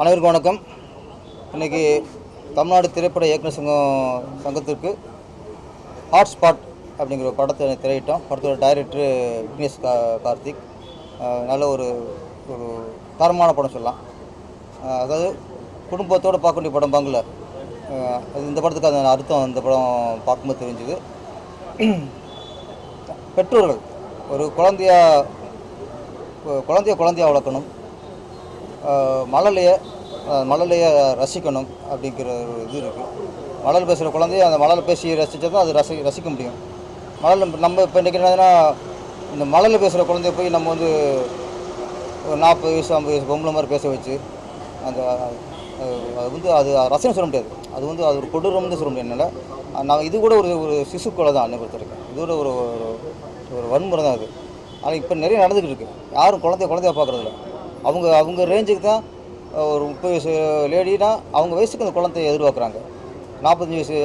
அனைவருக்கும் வணக்கம். இன்றைக்கி தமிழ்நாடு திரைப்பட இயக்குநர் சங்கம் சங்கத்திற்கு ஹாட் ஸ்பாட் அப்படிங்கிற ஒரு படத்தை திரையிட்டோம். படத்தோட டைரக்டர் விக்னேஷ் கா கார்த்திக். நல்ல ஒரு ஒரு தரமான படம் சொல்லலாம். அதாவது குடும்பத்தோடு பார்க்க வேண்டிய படம் பாங்கல. அது இந்த படத்துக்கு அந்த அர்த்தம் இந்த படம் பார்க்கும்போது தெரிஞ்சுது. பெற்றோர்கள் ஒரு குழந்தையா குழந்தைய குழந்தையா வளர்க்கணும். மழலைய ஆஹ் ரசிக்கணும் அப்படிங்கிற ஒரு இது இருக்குது மழல் பேசுகிற குழந்தைய அந்த மழலை பேசி ரசித்தா தான் அது ரசி ரசிக்க முடியும். மழல் நம்ம இப்போ இன்றைக்கி என்னதுன்னா இந்த மழலை பேசுகிற குழந்தைய போய் நம்ம வந்து ஒரு நாற்பது வயசு ஐம்பது வயசு பொம்பளை மாதிரி பேச வச்சு அந்த அது வந்து அது ரசனை சொல்ல முடியாது. அது வந்து அது ஒரு கொடூரம்னு சொல்ல முடியாது என்னால். நான் இது கூட ஒரு ஒரு சிசு கொலை தான் என்னை பொறுத்தவரைக்கும் இது கூட ஒரு ஒரு வன்முறை தான் அது. ஆனால் இப்போ நிறைய நடந்துகிட்டு இருக்கு. யாரும் குழந்தைய குழந்தைய பார்க்குறதில்ல அவங்க அவங்க ரேஞ்சுக்கு தான் ஒரு முப்பது வயசு லேடினா அவங்க வயசுக்கு அந்த குழந்தைய எதிர்பார்க்குறாங்க. நாற்பத்தஞ்சு வயசு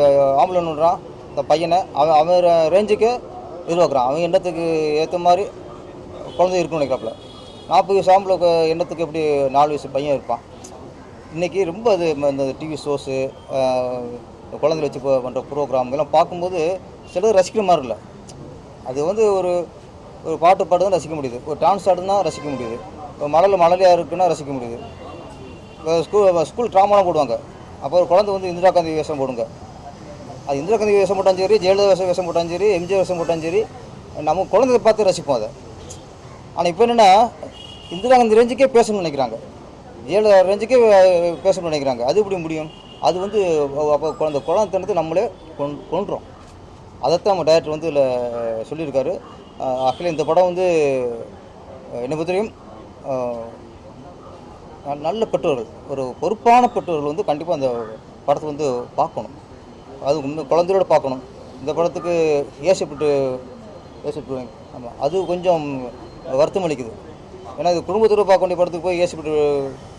ஆம்பளைன்றான் இந்த பையனை அவன் அவன் ரேஞ்சுக்கு எதிர்பார்க்குறான். அவன் எண்ணத்துக்கு ஏற்ற மாதிரி குழந்தை இருக்குன்னு நினைக்கிறாப்புல. நாற்பது வயசு ஆம்பளை எண்ணத்துக்கு எப்படி நாலு வயசு பையன் இருப்பான்? இன்றைக்கி ரொம்ப அது இந்த டிவி ஷோஸு குழந்தைல வச்சு பண்ணுற ப்ரோக்ராம் இதெல்லாம் பார்க்கும்போது சிலது ரசிக்கிற மாதிரி இல்லை. அது வந்து ஒரு ஒரு பாட்டு பாடு தான் ரசிக்க முடியுது. ஒரு டான்ஸ் ஆடுனா ரசிக்க முடியுது. இப்போ மழலை இருக்குன்னா ரசிக்க முடியுது. இப்போ ஸ்கூல் ஸ்கூல் ட்ராமாலாம் போடுவாங்க. அப்போ ஒரு குழந்தை வந்து இந்திரா காந்தி வேஷம் போடுங்க. அது இந்திரா காந்தி வேஷம் போட்டாலும் சரி ஜெயலலிதா வேஷம் வேஷம் போட்டாலும் சரி எம்ஜிஆர் வேஷம் போட்டாலும் சரி நம்ம குழந்தைய பார்த்து ரசிப்போம் அதை. ஆனால் இப்போ என்னென்னா இந்திரா காந்தி ரேஞ்சுக்கே பேசணும்னு நினைக்கிறாங்க. ஜெயலலிதா ரேஞ்சுக்கே பேசணும்னு நினைக்கிறாங்க. அது எப்படி முடியும்? அது வந்து அப்போ குழந்தை குழந்தைத்தனத்தை நம்மளே கொன் கொன்றோம். அதைத்தான் நம்ம டேரக்டர் வந்து இதில் சொல்லியிருக்காரு. ஆக்சுவலி இந்த படம் வந்து என்னை பொறுத்தவரையும் நல்ல பெற்றோர்கள். ஒரு பொறுப்பான பெற்றோர்கள் வந்து கண்டிப்பாக அந்த படத்தை வந்து பார்க்கணும். அது உண்மை குழந்தையோட பார்க்கணும். இந்த படத்துக்கு ஏசப்பட்டு ஏசப்பட்டு ஆமாம் அது கொஞ்சம் வருத்தம் அளிக்குது. ஏன்னா இது குடும்பத்தோடு பார்க்க வேண்டிய படத்துக்கு போய் ஏசப்பட்டு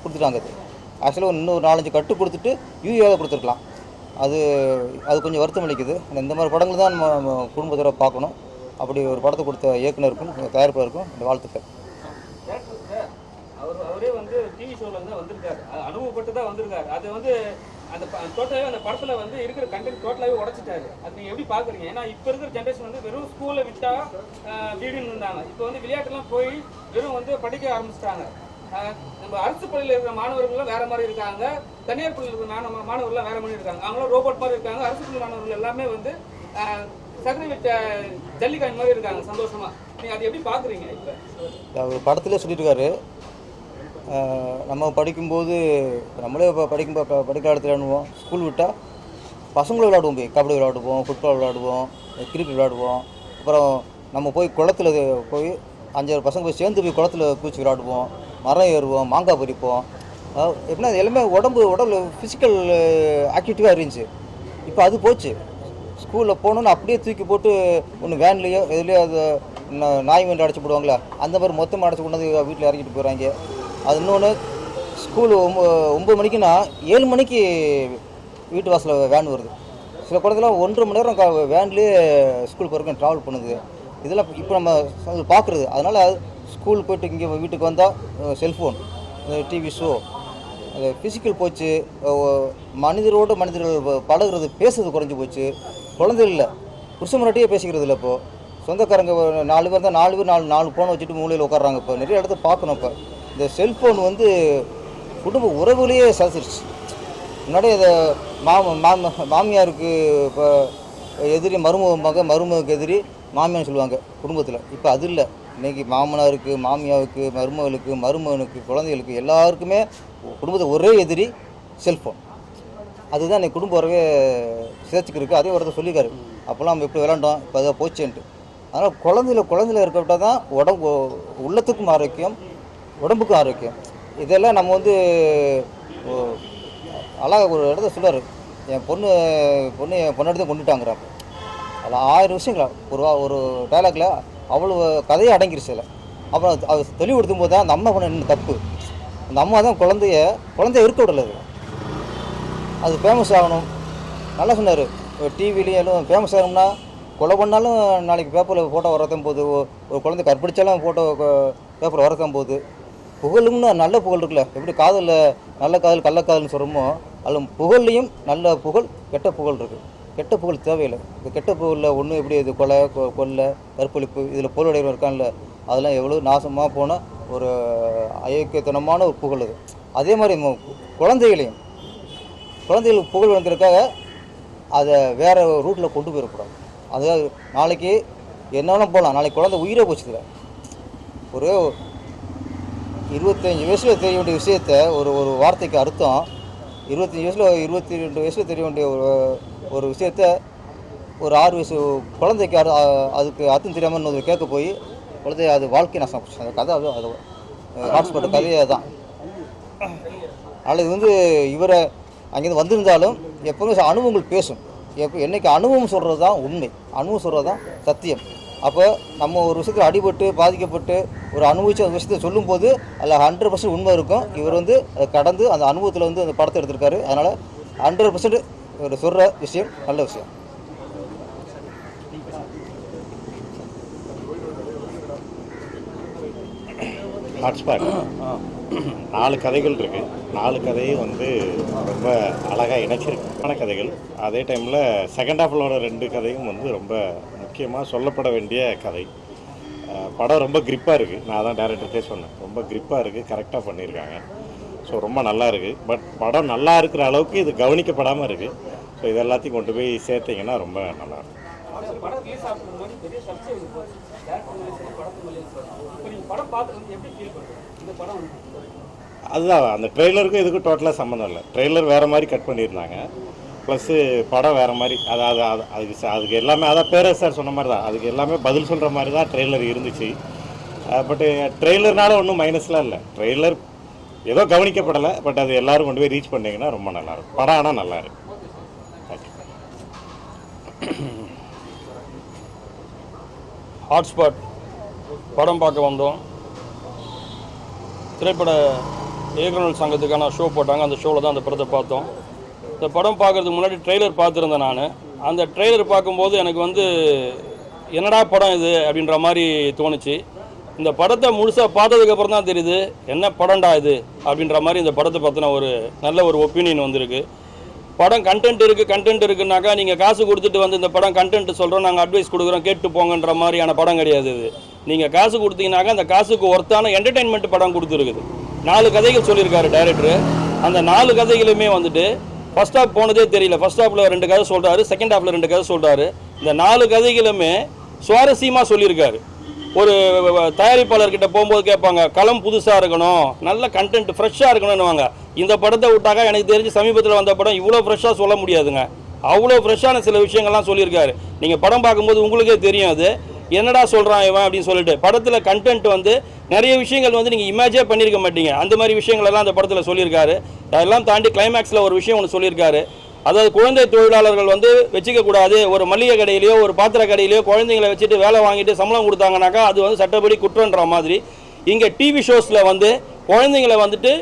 கொடுத்துட்டாங்க அது. ஆக்சுவலாக இன்னும் ஒரு நாலஞ்சு கட்டு கொடுத்துட்டு யூஏவில் கொடுத்துருக்கலாம். அது அது கொஞ்சம் வருத்தம் அளிக்குது. இந்த மாதிரி படங்கள் தான் நம்ம நம்ம குடும்பத்தோட பார்க்கணும். அப்படி ஒரு படத்தை கொடுத்த இயக்குனருக்கும் தயாரிப்பாளருக்கும் இந்த வாழ்த்துக்கள். அவரே வந்து டிவி ஷோவில் வந்து வந்திருக்காரு. அனுபவப்பட்டு தான் வந்திருக்காரு. அது வந்து அந்த டோட்டலாகவே அந்த படத்தில் வந்து இருக்கிற கண்டென்ட் டோட்டலாகவே உடைச்சிட்டாரு. அது நீங்கள் எப்படி பார்க்குறீங்க ஏன்னா இப்போ இருக்கிற ஜென்ரேஷன் வந்து வெறும் ஸ்கூலில் விட்டா வீடுன்னு இருந்தாங்க. இப்போ வந்து விளையாட்டுலாம் போய் வெறும் வந்து படிக்க ஆரம்பிச்சிட்டாங்க. நம்ம அரசு பள்ளியில் இருக்கிற மாணவர்கள்லாம் வேற மாதிரி இருக்காங்க. தனியார் பள்ளியில் இருக்கிற மாணவர்கள்லாம் வேற மாதிரி இருக்காங்க. அவங்களும் ரோபோட் மாதிரி இருக்காங்க. அரசு பள்ளி மாணவர்கள் எல்லாமே வந்து ஆஹ், சக்கரை விட்ட ஜல்லிக்காய் மாதிரி இருக்காங்க. சந்தோஷமா. நீங்கள் அதை எப்படி பார்க்குறீங்க இப்போ? அவர் படத்திலே சொல்லியிருக்காரு. அஹ் நம்ம படிக்கும்போது நம்மளே இப்போ படிக்கும் படிக்கிற இடத்துல விளையாடுவோம். ஸ்கூல் விட்டால் பசங்களும் விளையாடுவோம் போய் கபடி விளையாடுவோம் ஃபுட்பால் விளையாடுவோம் கிரிக்கெட் விளையாடுவோம். அப்புறம் நம்ம போய் குளத்துல போய் அஞ்சாறு பசங்க போய் சேர்ந்து போய் குளத்துல குச்சி விளையாடுவோம். மரம் ஏறுவோம் மாங்காய் பறிப்போம். எப்படின்னா அது எல்லாமே உடம்பு உடம்பு ஃபிசிக்கல் ஆக்டிவிட்டிவாக இருந்துச்சு. இப்போ அது போச்சு. ஸ்கூலில் போகணுன்னு அப்படியே தூக்கி போட்டு ஒன்று வேன்லேயோ எதுலேயோ அது நாய் வண்டி அடைச்சி போடுவாங்களா அந்த மாதிரி மொத்தமாக அடைச்சி கொண்டு வந்து வீட்டில் இறக்கிட்டு போகிறாங்க அது இன்னொன்று ஸ்கூல் ஒம்பது ஒம்பது மணிக்குன்னா ஏழு மணிக்கு வீட்டு வாசலில் வேன் வருது. சில குழந்தைலாம் ஒன்றரை மணி நேரம் க- வேன்லேயே ஸ்கூல் வரைக்கும் ட்ராவல் பண்ணுது. இதெல்லாம் இப்போ நம்ம அது பார்க்குறது அதனால் ஸ்கூல் போயிட்டு இங்கே வீட்டுக்கு வந்தால் செல்ஃபோன் டிவி ஷோ அது ஃபிசிக்கல் போச்சு. மனிதரோடு மனிதர்கள் பழகிறது பழகுறது பேசுறது குறைஞ்சி போச்சு. குழந்தைகள் இல்லை. புருஷன் முன்னாடியே பேசிக்கிறது இல்லை இப்போது சொந்தக்காரங்க நாலு பேர் தான் நாலு பேர் நாலு நாலு ஃபோனை வச்சுட்டு மூலையில் உட்காடுறாங்க இப்போ. நிறைய இடத்த பார்க்கணும் இப்போ. இந்த செல்ஃபோன் வந்து குடும்ப உறவுலேயே சதிச்சிருச்சு முன்னாடி இதை மாம மாம மாமியாருக்கு இப்போ எதிரி மருமக மக மருமகக்கு எதிரி மாமியான்னு சொல்லுவாங்க குடும்பத்தில். இப்போ அது இல்லை. இன்றைக்கி மாமனாருக்கு மாமியாவுக்கு மருமகளுக்கு மருமகனுக்கு குழந்தைகளுக்கு எல்லாருக்குமே குடும்பத்தை ஒரே எதிரி செல்ஃபோன் அதுதான் இன்றைக்கி குடும்ப உறவே சேர்த்துக்கிருக்கு அதே ஒருத்தர் சொல்லியிருக்காரு. அப்போல்லாம் நம்ம எப்படி விளாண்டோம் இப்போ அதை போச்சேன்ட்டு. அதனால் குழந்தையில குழந்தையில இருக்கப்பட்டால் தான் உடம்பு உள்ளத்துக்கும் ஆரோக்கியம் உடம்புக்கும் ஆரோக்கியம். இதெல்லாம் நம்ம வந்து அழகாக அழகா ஒரு இடத்த சொல்லுவார் என் பொண்ணு பொண்ணு என் பொண்ணு தான் அதில் ஆயிரம் விஷயங்களா ஒரு ஒரு டைலாக்ல அவ்வளோ கதையை அடங்கிருச்சு அதில். அப்புறம் அது- தெளிவுபடுத்தும் போது தான் அந்த அம்மா பண்ண என்ன தப்பு. அந்த அம்மா தான் குழந்தைய குழந்தைய இருக்க விடல அது ஃபேமஸ் ஆகணும். நல்லா சொன்னார். டிவிலையும் எல்லாம் ஃபேமஸ் ஆகணும்னா கொலை பண்ணாலும் நாளைக்கு பேப்பரில் ஃபோட்டோ வரதும் போகுது ஒரு குழந்தை கற்பிடிச்சாலும் ஃபோட்டோ பேப்பர் வரதான் போது புகழும்னு நல்ல புகழ் இருக்குல்ல? எப்படி காதலில் நல்ல காதல் கள்ளக்காதல்னு சொல்கிறோமோ அதில் புகழ்லையும் நல்ல புகழ் கெட்ட புகழ் இருக்குது கெட்ட புகழ் தேவையில்லை. இப்போ கெட்ட புகழில் ஒன்று எப்படி இது கொலை கொ- கொள்ளை கற்பழிப்பு இதில் பொருளுடையவர் இருக்கான்ல அதெல்லாம் எவ்வளோ நாசமாக போன ஒரு அயோக்கியத்தனமான ஒரு புகழ் இது அதே மாதிரி குழந்தைகளையும் குழந்தைகளுக்கு புகழ் வளர்க்கறதுக்காக அதை வேறு ரூட்டில் கொண்டு போயிடக்கூடாது. அதாவது நாளைக்கு என்னென்ன போகலாம் நாளைக்கு குழந்தை உயிரை போச்சுதுல ஒரு இருபத்தஞ்சி வயசில் தெரிய வேண்டிய விஷயத்த ஒரு ஒரு வார்த்தைக்கு அர்த்தம். இருபத்தஞ்சி வயசில் இருபத்தி ரெண்டு வயசில் தெரிய வேண்டிய ஒரு ஒரு விஷயத்த ஒரு ஆறு வயசு குழந்தைக்கு அரு- அதுக்கு அர்த்தம் தெரியாமல் இன்னொரு கேட்க போய் குழந்தை அது வாழ்க்கை நான் போச்சு. அந்த கதை அது அது ஹாட்ஸ்பாட் கதையே தான் அதனால் இது வந்து இவரை அங்கேருந்து வந்திருந்தாலும் எப்போவுமே அனுபவங்கள் பேசும். எப்போ என்றைக்கு அனுபவம் சொல்கிறது தான் உண்மை. அனுபவம் சொல்கிறது தான் சத்தியம். அப்போ நம்ம ஒரு விஷயத்தில் அடிபட்டு பாதிக்கப்பட்டு ஒரு அனுபவிச்சு அந்த விஷயத்தை சொல்லும்போது அதில் ஹண்ட்ரட் பர்சன்ட் உண்மை இருக்கும். இவர் வந்து அதை கடந்து அந்த அனுபவத்தில் வந்து அந்த படத்தை எடுத்திருக்காரு. அதனால் ஹண்ட்ரட் பர்சன்ட் இவர் சொல்கிற விஷயம் நல்ல விஷயம். ஹாட்ஸ்பாட் நாலு கதைகள் இருக்கு. நாலு கதையும் வந்து ரொம்ப அழகாக இணைச்சிருக்கான கதைகள். அதே டைமில் செகண்ட் ஹாஃபிலோட ரெண்டு கதையும் வந்து ரொம்ப முக்கியமாக சொல்லப்பட வேண்டிய கதை. படம் ரொம்ப கிரிப்பாக இருக்குது நான் தான் டேரக்டர்கிட்டே சொன்னேன். ரொம்ப கிரிப்பாக இருக்குது கரெக்டாக பண்ணியிருக்காங்க. ஸோ ரொம்ப நல்லா இருக்குது பட் படம் நல்லா இருக்கிற அளவுக்கு இது கவனிக்கப்படாமல் இருக்குது ஸோ இது எல்லாத்தையும் கொண்டு போய் சேர்த்தீங்கன்னா ரொம்ப நல்லா இருக்கும். அதுதான் அந்த ட்ரெய்லருக்கும் இதுக்கும் டோட்டலாக சம்மந்தம் இல்லை. ட்ரெய்லர் வேறு மாதிரி கட் பண்ணியிருந்தாங்க. ப்ளஸ்ஸு படம் வேறு மாதிரி. அதாவது அது அதுக்கு அதுக்கு எல்லாமே அதான் பேரஸ் சார் சொன்ன மாதிரி தான். அதுக்கு எல்லாமே பதில் சொல்கிற மாதிரி தான் ட்ரெய்லர் இருந்துச்சு. பட்டு ட்ரெய்லர்னால ஒன்றும் மைனஸ்லாம் இல்லை. ட்ரெய்லர் ஏதோ கவனிக்கப்படலை பட் அது எல்லோரும் கொண்டு போய் ரீச் பண்ணிங்கன்னா ரொம்ப நல்லாயிருக்கும். படம் ஆனால் நல்லாயிருக்கும். ஹாட்ஸ்பாட் படம் பார்க்க வந்தோம். திரைப்பட இயக்குநர் சங்கத்துக்கான ஷோ போட்டாங்க. அந்த ஷோவில் தான் அந்த படத்தை பார்த்தோம். இந்த படம் பார்க்குறதுக்கு முன்னாடி ட்ரெய்லர் பார்த்துருந்தேன் நான். அந்த ட்ரெய்லர் பார்க்கும்போது எனக்கு வந்து என்னடா படம் இது? அப்படின்ற மாதிரி தோணுச்சு. இந்த படத்தை முழுசாக பார்த்ததுக்கப்புறம் தான் தெரியுது என்ன படம்டா இது? அப்படின்ற மாதிரி இந்த படத்தை பற்றின ஒரு நல்ல ஒரு ஒப்பீனியன் வந்திருக்கு. படம் கண்டென்ட் இருக்குது கண்டென்ட் இருக்குனாக்கா நீங்கள் காசு கொடுத்துட்டு வந்து இந்த படம் கண்டென்ட் சொல்கிறோம் நாங்கள் அட்வைஸ் கொடுக்குறோம் கேட்டு போங்கன்ற மாதிரியான படம் கிடையாது இது. நீங்கள் காசு கொடுத்தீங்கன்னாக்கா அந்த காசுக்கு ஒர்த்தான என்டர்டெயின்மெண்ட் படம் கொடுத்துருக்குது. நாலு கதைகள் சொல்லியிருக்காரு டைரக்டர் அந்த நாலு கதைகளுமே வந்துட்டு ஃபர்ஸ்ட் ஹாஃப் போனதே தெரியல. ஃபர்ஸ்ட் ஹாஃபில் ரெண்டு கதை சொல்கிறாரு செகண்ட் ஹாஃபில் ரெண்டு கதை சொல்கிறாரு இந்த நாலு கதைகளுமே சுவாரஸ்யமாக சொல்லியிருக்காரு. ஒரு தயாரிப்பாளர்கிட்ட போகும்போது கேட்பாங்க களம் புதுசாக இருக்கணும். நல்ல கண்டென்ட் ஃப்ரெஷ்ஷாக இருக்கணும்னுவாங்க. இந்த படத்தை விட்டாக்கா எனக்கு தெரிஞ்சு சமீபத்தில் வந்த படம் இவ்வளோ ஃப்ரெஷ்ஷாக சொல்ல முடியாதுங்க. அவ்வளோ ஃப்ரெஷ்ஷான சில விஷயங்கள்லாம் சொல்லியிருக்காரு. நீங்கள் படம் பார்க்கும்போது உங்களுக்கே தெரியும் அது. என்னடா சொல்கிறான் இவன் அப்படின்னு சொல்லிட்டு படத்தில் கண்டென்ட் வந்து நிறைய விஷயங்கள் வந்து நீங்கள் இமேஜே பண்ணியிருக்க மாட்டீங்க. அந்த மாதிரி விஷயங்களெல்லாம் அந்த படத்தில் சொல்லியிருக்காரு. அதெல்லாம் தாண்டி கிளைமேக்ஸில் ஒரு விஷயம் ஒன்று சொல்லியிருக்காரு. அதாவது குழந்தை தொழிலாளர்கள் வந்து வச்சுக்கக்கூடாது ஒரு மளிகை கடையிலையோ ஒரு பாத்திர கடையிலையோ குழந்தைங்களை வச்சுட்டு வேலை வாங்கிட்டு சம்பளம் கொடுத்தாங்கனாக்கா அது வந்து சட்டப்படி குற்றன்ற மாதிரி. இங்கே டிவி ஷோஸில் வந்து குழந்தைங்களை வந்துட்டு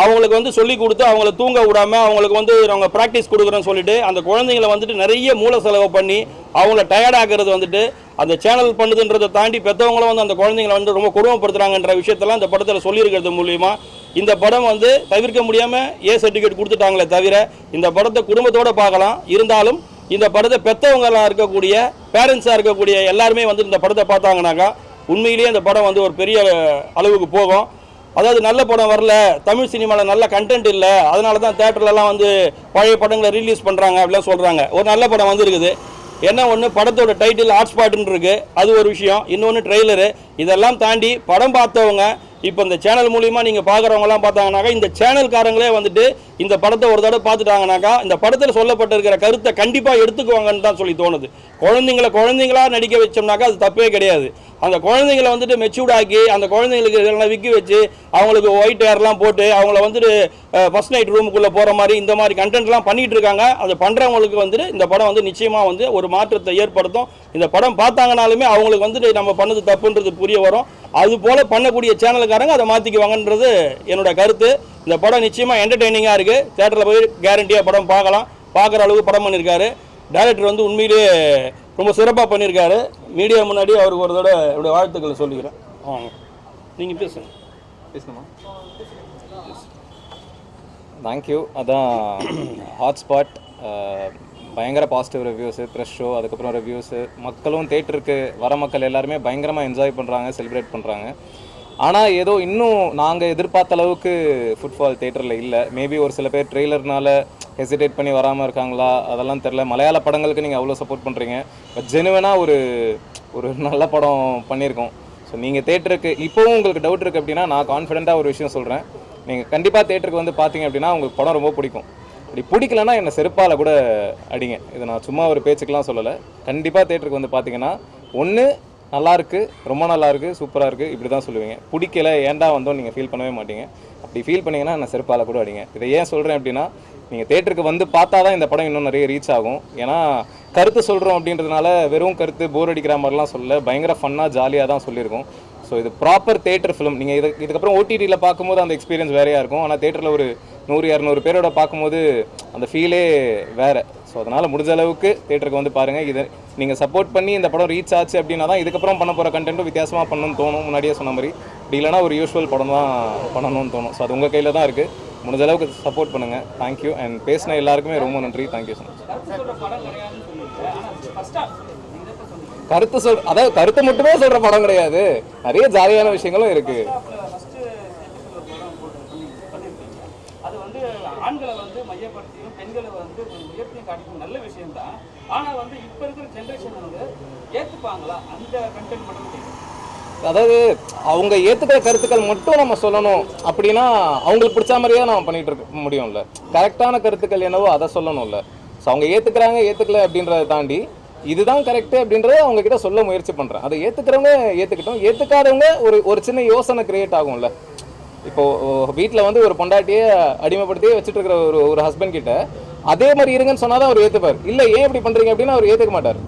அவங்களுக்கு வந்து சொல்லி கொடுத்து அவங்கள தூங்க விடாம அவங்களுக்கு வந்து அவங்க ப்ராக்டிஸ் கொடுக்குறோன்னு சொல்லிட்டு அந்த குழந்தைங்களை வந்துட்டு நிறைய மூல செலவு பண்ணி அவங்கள டயர்ட் வந்துட்டு அந்த சேனல் பண்ணுதுன்றதை தாண்டி பெற்றவங்களும் வந்து அந்த குழந்தைங்களை வந்து ரொம்ப குடும்பப்படுத்துகிறாங்கன்ற விஷயத்தெல்லாம் இந்த படத்தில் சொல்லியிருக்கிறது மூலியமாக இந்த படம் வந்து தவிர்க்க முடியாமல் ஏ சர்டிஃபிகேட் கொடுத்துட்டாங்களே தவிர இந்த படத்தை குடும்பத்தோடு பார்க்கலாம். இருந்தாலும் இந்த படத்தை பெற்றவங்களாக இருக்கக்கூடிய பேரண்ட்ஸாக இருக்கக்கூடிய எல்லாருமே வந்து இந்த படத்தை பார்த்தாங்கனாக்கா உண்மையிலேயே இந்த படம் வந்து ஒரு பெரிய அளவுக்கு போகும். அதாவது நல்ல படம் வரல தமிழ் சினிமாவில் நல்ல கண்டென்ட் இல்லை அதனால தான் தேட்டர்லலாம் வந்து பழைய படங்களை ரிலீஸ் பண்ணுறாங்க அப்படிலாம் சொல்கிறாங்க ஒரு நல்ல படம் வந்திருக்குது. என்ன ஒன்று படத்தோட டைட்டில் ஹாட்ஸ்பாட்டுன்னு இருக்குது அது ஒரு விஷயம். இன்னொன்று ட்ரெய்லரு இதெல்லாம் தாண்டி படம் பார்த்தவங்க இப்போ இந்த சேனல் மூலியமாக நீங்கள் பார்க்குறவங்கலாம் பார்த்தாங்கனாக்கா இந்த சேனல்காரங்களே வந்துட்டு இந்த படத்தை ஒரு தடவை பார்த்துட்டாங்கனாக்கா இந்த படத்தில் சொல்லப்பட்டிருக்கிற கருத்தை கண்டிப்பாக எடுத்துக்குவாங்கன்னு தான் சொல்லி தோணுது. குழந்தைங்கள குழந்தைங்களா நடிக்க வச்சோம்னாக்கா அது தப்பே கிடையாது. அந்த குழந்தைங்கள வந்துட்டு மெச்சூர்ட் ஆக்கி அந்த குழந்தைங்களுக்கு இதெல்லாம் விற்க வச்சு அவங்களுக்கு ஒயிட் ஹேர்லாம் போட்டு அவங்கள வந்துட்டு ஃபர்ஸ்ட் நைட் ரூமுக்குள்ளே போகிற மாதிரி இந்த மாதிரி கண்டென்ட்லாம் பண்ணிகிட்டு இருக்காங்க. அதை பண்ணுறவங்களுக்கு வந்துட்டு இந்த படம் வந்து நிச்சயமாக வந்து ஒரு மாற்றத்தை ஏற்படுத்தும். இந்த படம் பார்த்தாங்கனாலுமே அவங்களுக்கு வந்துட்டு நம்ம பண்ணது தப்புன்றது புரிய வரும். அது போல் பண்ணக்கூடிய சேனலுக்காரங்க அதை மாற்றிக்குவாங்கன்றது என்னோட கருத்து. இந்த படம் நிச்சயமாக என்டர்டெய்னிங்காக இருக்குது தேட்டரில் போய் கேரண்டியாக படம் பார்க்கலாம். பார்க்குற அளவுக்கு படம் பண்ணியிருக்காரு. டேரக்டர் வந்து உண்மையிலேயே ரொம்ப சிறப்பாக பண்ணியிருக்காரு. மீடியா முன்னாடி அவருக்கு ஒரு தடவை என்னுடைய வாழ்த்துக்களை சொல்லிக்கிறேன். வாங்க. நீங்கள் பேசுங்க. பேசணுமா? தேங்க்யூ அதான் ஹாட்ஸ்பாட் பயங்கர பாசிட்டிவ் ரிவ்யூஸு ப்ரெஷ் ஷோ அதுக்கப்புறம் ரிவ்யூஸு மக்களும் தேட்டருக்கு வர மக்கள் எல்லாருமே பயங்கரமாக என்ஜாய் பண்ணுறாங்க செலிப்ரேட் பண்ணுறாங்க ஆனால் ஏதோ இன்னும் நாங்கள் எதிர்பார்த்த அளவுக்கு ஃபுட்பால் தேட்டரில் இல்லை. மேபி ஒரு சில பேர் ட்ரெய்லர்னால ஹெசிடேட் பண்ணி வராமல் இருக்காங்களா? அதெல்லாம் தெரில மலையாள படங்களுக்கு நீங்கள் அவ்வளோ சப்போர்ட் பண்ணுறீங்க பட் ஜெனுவனாக ஒரு ஒரு நல்ல படம் பண்ணியிருக்கோம். ஸோ நீங்கள் தேட்டருக்கு இப்போவும் உங்களுக்கு டவுட் இருக்குது அப்படின்னா நான் கான்ஃபிடெண்ட்டாக ஒரு விஷயம் சொல்கிறேன் நீங்கள் கண்டிப்பாக தேட்டருக்கு வந்து பார்த்தீங்க அப்படின்னா உங்களுக்கு படம் ரொம்ப பிடிக்கும். அப்படி பிடிக்கலன்னா என்னை செருப்பால் கூட அடிங்க. இதை நான் சும்மா ஒரு பேச்சுக்கெலாம் சொல்லலை. கண்டிப்பாக தேட்டருக்கு வந்து பார்த்தீங்கன்னா ஒன்று நல்லாயிருக்கு ரொம்ப நல்லாயிருக்கு சூப்பராக இருக்குது இப்படி தான் சொல்லுவீங்க. பிடிக்கல ஏன்டா வந்தோம் நீங்கள் ஃபீல் பண்ணவே மாட்டீங்க. அப்படி ஃபீல் பண்ணீங்கன்னா நான் செருப்பால் கூட அடிங்க. இதை ஏன் சொல்கிறேன் அப்படின்னா நீங்கள் தேட்டருக்கு வந்து பார்த்தா தான் இந்த படம் இன்னும் நிறைய ரீச் ஆகும். ஏன்னா கருத்து சொல்கிறோம் அப்படின்றதுனால வெறும் கருத்து போர் அடிக்கிற மாதிரிலாம் சொல்ல பயங்கர ஃபன்னாக ஜாலியாக தான் சொல்லியிருக்கோம். ஸோ இது ப்ராப்பர் தேட்டர் ஃபிலிம் நீங்கள் இது இதுக்கப்புறம் ஓடிடியில் பார்க்கும்போது அந்த எக்ஸ்பீரியன்ஸ் வேறையாக இருக்கும். ஆனால் தேட்டரில் ஒரு நூறு இரநூறு பேரோட பார்க்கும்போது அந்த ஃபீலே வேறு. ஸோ அதனால் முடிஞ்ச அளவுக்கு தேட்டருக்கு வந்து பாருங்கள் இது நீங்கள் சப்போர்ட் பண்ணி இந்த படம் ரீச் ஆச்சு அப்படின்னா தான் இதுக்கப்புறம் பண்ண போகிற கண்டென்ட்டும் வித்தியாசமாக பண்ணணும்னு தோணும். முன்னாடியே சொன்ன மாதிரி இப்படி இல்லைனா ஒரு யூஸ்வல் படம் தான் பண்ணணும்னு தோணும். ஸோ அது உங்கள் கையில் தான் இருக்குது முடிஞ்ச அளவுக்கு சப்போர்ட் பண்ணுங்கள் தேங்க்யூ அண்ட் பேசின எல்லாருக்குமே ரொம்ப நன்றி. தேங்க்யூ ஸோ மச் கருத்து சொல் அதாவது கருத்தை மட்டுமே சொல்கிற படம் கிடையாது. நிறைய ஜாலியான விஷயங்களும் இருக்குது ஃபர்ஸ்ட் ஒரு படம் போட்டு பண்ணி- பண்ணியிருக்கீங்க அது வந்து ஆண்களை வந்து மையப்படுத்தியும் பெண்களை வந்து உயர்த்தியும் காட்டிக்கும் நல்ல விஷயம் தான் ஆனால் வந்து இப்போ இருக்கிற ஜென்ரேஷன் வந்து ஏற்றுப்பாங்களா அந்த கண்டென்ட் மட்டும் கேட்கும் அதாவது அவங்க ஏற்றுக்கிற கருத்துக்கள் மட்டும் நம்ம சொல்லணும் அப்படின்னா அவங்களுக்கு பிடிச்ச மாதிரியே நம்ம பண்ணிட்டு இருக்க முடியும்ல. கரெக்டான கருத்துக்கள் என்னவோ அதை சொல்லணும்ல. ஸோ அவங்க ஏற்றுக்கிறாங்க ஏற்றுக்கல அப்படின்றத தாண்டி இதுதான் கரெக்டு அப்படின்றத அவங்க கிட்ட சொல்ல முயற்சி பண்ணுறேன் அதை ஏற்றுக்கிறவங்க ஏற்றுக்கிட்டோம் ஏற்றுக்காதவங்க ஒரு ஒரு சின்ன யோசனை கிரியேட் ஆகும்ல. இப்போ வீட்டில் வந்து ஒரு பொண்டாட்டியே அடிமைப்படுத்தியே வச்சுட்டு இருக்கிற ஒரு ஒரு ஹஸ்பண்ட் கிட்ட அதே மாதிரி இருங்கன்னு சொன்னால் தான் அவர் ஏற்றுப்பார் இல்லை ஏன் இப்படி பண்ணுறீங்க அப்படின்னு அவர் ஏற்றுக்க மாட்டார்.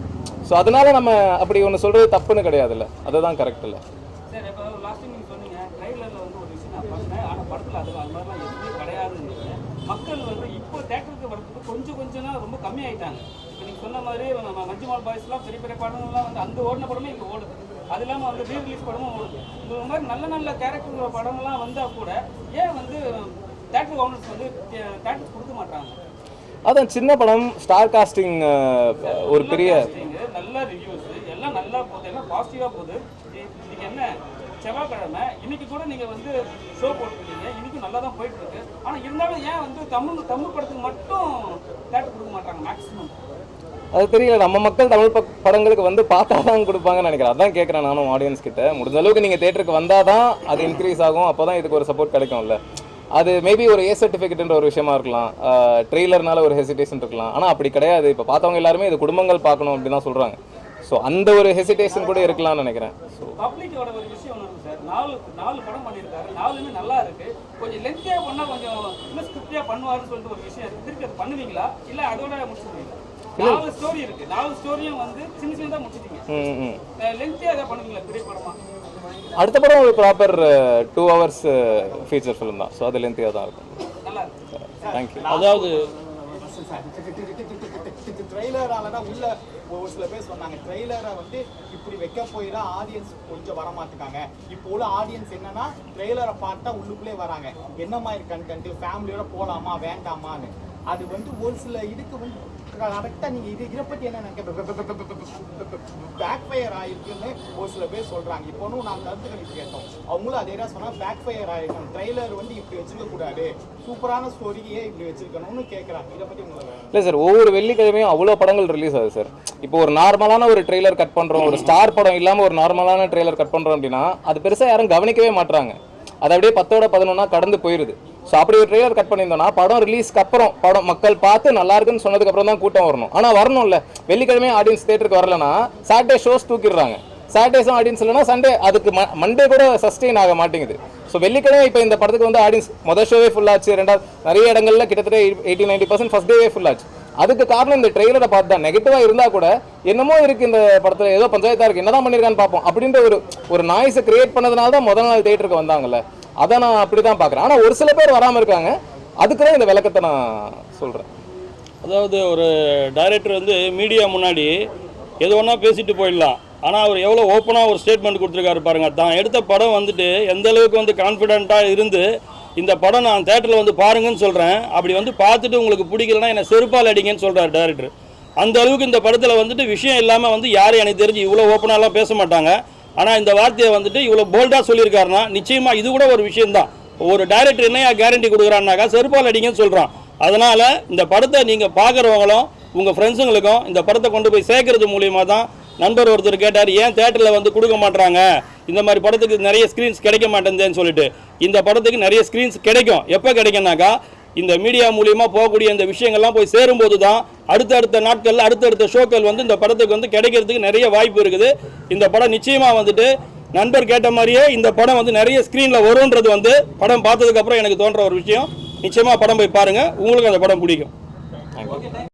ஸோ அதனால நம்ம அப்படி ஒன்று சொல்கிறது தப்புன்னு கிடையாதுல்ல. அதுதான் கரெக்ட் இல்லை. மக்கள் வந்து இப்போ தேட்டருக்கு வரதுக்கு கொஞ்சம் கொஞ்சம் ரொம்ப கம்மி ஆயிட்டாங்க இப்போ நீங்க சொன்ன மாதிரி நம்ம மஞ்சுமால் பாய்ஸ்லாம் பெரிய பெரிய படங்கள்லாம் வந்து அந்த ஓடின படமே இங்க ஓடுது அது இல்லாமல் வந்து ரீ ரிலீஸ் படமும் இந்த மாதிரி நல்ல நல்ல கேரக்டர் படங்கள்லாம் வந்தா கூட ஏன் வந்து தேட்டர் ஓனர்ஸ் வந்து தேட்டர் கொடுக்க மாட்டாங்க அதான் சின்ன படம் ஸ்டார் காஸ்டிங் ஒரு பெரிய நல்ல ரிவ்யூஸ் எல்லாம் நல்லா போகுது எல்லாம் பாசிட்டிவா போகுது. இன்னைக்கு என்ன? செவ்வாய்க்கிழமை. இன்னைக்கு கூட நீங்க வந்து ஷோ போட்டுருக்கீங்க. இன்னைக்கும் நல்லா தான் போயிட்டு இருக்கு. ஆனா இருந்தாலும் ஏன் வந்து தமிழ் தமிழ் படத்துக்கு மட்டும் தேட்டர் கொடுக்க மாட்டாங்க மேக்ஸிமம் அது தெரியல நம்ம மக்கள் தமிழ் படங்களுக்கு வந்து பார்த்தா தான் கொடுப்பாங்கன்னு நினைக்கிறேன். அதான் கேட்குறேன் நானும் ஆடியன்ஸ் கிட்ட. முடிஞ்ச அளவுக்கு நீங்கள் தேட்டருக்கு வந்தால் தான் அது இன்க்ரீஸ் ஆகும் அப்போ தான் இதுக்கு ஒரு சப்போர்ட் கிடைக்கும்ல. அது மேபி ஒரு ஏ சர்டிஃபிகேட்ன்ற ஒரு விஷயமா இருக்கலாம். ட்ரெய்லர்னால ஒரு ஹெசிடேஷன் இருக்கலாம். ஆனால் அப்படி கிடையாது. இப்போ பார்த்தவங்க எல்லாருமே இது குடும்பங்கள் பார்க்கணும் அப்படின்னு தான் சொல்கிறாங்க ஸோ அந்த ஒரு ஹெசிடேஷன் கூட இருக்கலாம்னு நினைக்கிறேன். ஸோ பப்ளிக்கோட ஒரு விஷயம் ஒன்று சார் நாலு நாலு படம் பண்ணியிருக்காரு. நாலுமே நல்லா இருக்கு. கொஞ்சம் கொஞ்சம் இன்னும் பண்ணுவாருன்னு சொல்லிட்டு ஒரு விஷயம் இருக்கு. திருப்பி அது பண்ணுவீங்களா? இல்லை அதோட முடிச்சுருவீங்களா நாலு ஸ்டோரி இருக்கு. நாலு ஸ்டோரியும் வந்து சின்ன சின்னதா முடிச்சிட்டீங்க. ம் ம். லென்த்தியா ஏதாவது பண்ணுவீங்களா? பெரிய படமா? அடுத்த படம் ஒரு proper two hours feature film தான். ஸோ அது லென்த்தியாக தான் இருக்கும். தேங்க்யூ அதாவது ட்ரெய்லரால தான் உள்ள ஒரு சில பேர் சொன்னாங்க ட்ரெய்லரை வந்து இப்படி வைக்க போய் தான் ஆடியன்ஸ் கொஞ்சம் வர மாட்டுக்காங்க இப்போ உள்ள ஆடியன்ஸ் என்னன்னா ட்ரெய்லரை பார்த்தா உள்ளுக்குள்ளே வராங்க. என்ன மாதிரி கண்டென்ட் ஃபேமிலியோட போலாமா வேண்டாமான்னு. அது வந்து ஒரு சில இதுக்கு வந்து கரெக்டாக நீங்கள் இது இதை பற்றி என்ன நினைக்க பேக் ஃபயர் ஆயிருக்குன்னு ஒரு சில பேர் சொல்கிறாங்க இப்போனும் நான் நாங்கள் கருத்து கேட்டோம் அவங்களும் அதே தான் சொன்னால் பேக் ஃபயர் ஆயிருக்கும் ட்ரெய்லர் வந்து இப்படி வச்சிருக்க கூடாது சூப்பரான ஸ்டோரியே இப்படி வச்சிருக்கணும்னு கேட்குறாங்க இதை பற்றி உங்களுக்கு இல்லை சார் ஒவ்வொரு வெள்ளிக்கிழமையும் அவ்வளோ படங்கள் ரிலீஸ் ஆகுது சார் இப்போ ஒரு நார்மலான ஒரு ட்ரெய்லர் கட் பண்ணுறோம் ஒரு ஸ்டார் படம் இல்லாமல் ஒரு நார்மலான ட்ரெய்லர் கட் பண்ணுறோம் அப்படின்னா அது பெருசாக யாரும் கவனிக்கவே மாட்டுறாங்க அது அப்படியே பத்தோட பதினொன்னா கடந்து போயிடுது ஸோ அப்படி ஒரு ட்ரெய்லர் கட் பண்ணியிருந்தோம்னா படம் ரிலீஸ்க்கு அப்புறம் படம் மக்கள் பார்த்து நல்லா இருக்குன்னு சொன்னதுக்கு அப்புறம் தான் கூட்டம் வரணும். ஆனால் வரணும்ல. வெள்ளிக்கிழமை ஆடியன்ஸ் தேட்டருக்கு வரலனா சாட்டர்டே ஷோஸ் தூக்கிடுறாங்க. சாட்டர்டேஸும் ஆடியன்ஸ் இல்லைனா சண்டே அதுக்கு மண்டே கூட சஸ்டெயின் ஆக மாட்டேங்குது. ஸோ வெள்ளிக்கிழமை இப்போ இந்த படத்துக்கு வந்து ஆடியன்ஸ் மொதல் ஷோவே ஃபுல்லாச்சு ரெண்டாவது நிறைய இடங்கள்ல கிட்டத்தட்ட எயிட்டி நைன்டி பர்சன்ட் ஃபஸ்ட் டேவே ஃபுல்லாச்சு அதுக்கு காரணம் இந்த ட்ரெய்லரை பார்த்து தான். நெகட்டிவாக இருந்தால் கூட என்னமோ இருக்கு இந்த படத்தில். ஏதோ பஞ்சாயத்தாக இருக்குது என்ன தான் பண்ணியிருக்கான்னு பார்ப்போம். அப்படின்ற ஒரு ஒரு நாய்ஸை கிரியேட் பண்ணதுனால தான் முதல் நாள் தேட்டருக்கு வந்தாங்கல்ல. அதை நான் அப்படி தான் பார்க்குறேன். ஆனால் ஒரு சில பேர் வராமல் இருக்காங்க. அதுக்கு தான் இந்த விளக்கத்தை நான் சொல்கிறேன் அதாவது ஒரு டைரக்டர் வந்து மீடியா முன்னாடி எது ஒன்றா பேசிட்டு போயிடலாம். ஆனால் அவர் எவ்வளோ ஓப்பனாக ஒரு ஸ்டேட்மெண்ட் கொடுத்துருக்காரு பாருங்க. தான் எடுத்த படம் வந்துட்டு எந்த அளவுக்கு வந்து கான்ஃபிடென்ட்டாக இருந்து இந்த படம் நான் தேட்டரில் வந்து பாருங்கன்னு சொல்கிறேன் அப்படி வந்து பார்த்துட்டு உங்களுக்கு பிடிக்கலன்னா என்னை செருப்பால் அடிங்கன்னு சொல்கிறார் டேரக்டர் அந்த அளவுக்கு இந்த படத்தில் வந்துட்டு விஷயம் இல்லாமல் வந்து யாரும் எனக்கு தெரிஞ்சு இவ்வளோ ஓப்பனாலாம் பேச மாட்டாங்க. ஆனால் இந்த வார்த்தையை வந்துட்டு இவ்வளோ போல்டாக சொல்லியிருக்காருன்னா நிச்சயமாக இது கூட ஒரு விஷயம்தான். ஒரு டைரக்டர் என்னையா கேரண்டி கொடுக்குறான்னாக்கா செருப்பால் அடிங்கன்னு சொல்கிறான் அதனால் இந்த படத்தை நீங்கள் பார்க்குறவங்களும் உங்கள் ஃப்ரெண்ட்ஸுங்களுக்கும் இந்த படத்தை கொண்டு போய் சேர்க்கறது மூலியமாக தான் நண்பர் ஒருத்தர் கேட்டார் ஏன் தேட்டரில் வந்து கொடுக்க மாட்டாங்க இந்த மாதிரி படத்துக்கு நிறைய ஸ்க்ரீன்ஸ் கிடைக்க மாட்டேங்குதுன்னு சொல்லிட்டு. இந்த படத்துக்கு நிறைய ஸ்க்ரீன்ஸ் கிடைக்கும். எப்போ கிடைக்கும்னாக்கா இந்த மீடியா மூலியமாக போகக்கூடிய இந்த விஷயங்கள்லாம் போய் சேரும்போது தான் அடுத்தடுத்த நாட்களில் அடுத்தடுத்த ஷோக்கள் வந்து இந்த படத்துக்கு வந்து கிடைக்கிறதுக்கு நிறைய வாய்ப்பு இருக்குது. இந்த படம் நிச்சயமாக வந்துட்டு நண்பர் கேட்ட மாதிரியே இந்த படம் வந்து நிறைய ஸ்க்ரீனில் வரும்ன்றது வந்து படம் பார்த்ததுக்கப்புறம் எனக்கு தோன்ற ஒரு விஷயம். நிச்சயமாக படம் போய் பாருங்கள் உங்களுக்கு அந்த படம் பிடிக்கும்.